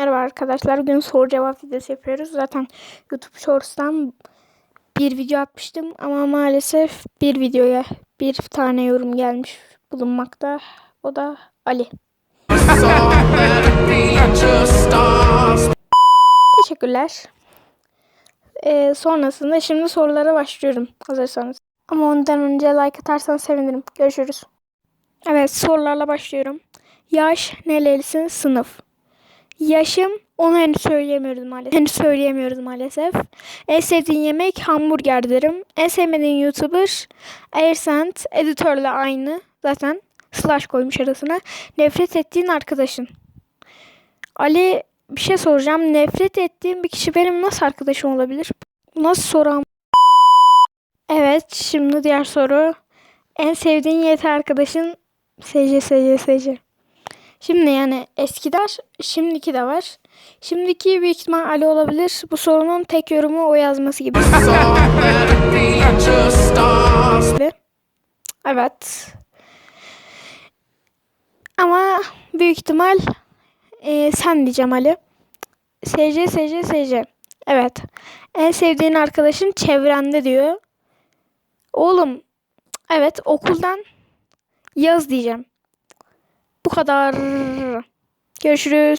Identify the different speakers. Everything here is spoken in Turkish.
Speaker 1: Merhaba arkadaşlar. Bugün soru cevap videosu yapıyoruz. Zaten YouTube Shorts'tan bir video atmıştım ama maalesef bir videoya bir tane yorum gelmiş bulunmakta. O da Ali. Teşekkürler. Ee, sonrasında şimdi sorulara başlıyorum hazırsanız. Ama ondan önce like atarsanız sevinirim. Görüşürüz. Evet sorularla başlıyorum. Yaş, nerelisin, sınıf. Yaşım onu henüz söyleyemiyoruz maalesef. Henüz söyleyemiyoruz maalesef. En sevdiğin yemek hamburger derim. En sevmediğin YouTuber Airsent editörle aynı. Zaten slash koymuş arasına. Nefret ettiğin arkadaşın. Ali bir şey soracağım. Nefret ettiğim bir kişi benim nasıl arkadaşım olabilir? Nasıl soram? Evet şimdi diğer soru. En sevdiğin YT arkadaşın SC SC SC. Şimdi yani eskiler, şimdiki de var. Şimdiki büyük ihtimal Ali olabilir. Bu sorunun tek yorumu o yazması gibi. Evet. Ama büyük ihtimal e, sen diyeceğim Ali. SC SC SC. Evet. En sevdiğin arkadaşın çevrende diyor. Oğlum evet okuldan yaz diyeceğim. Bu kadar. Görüşürüz.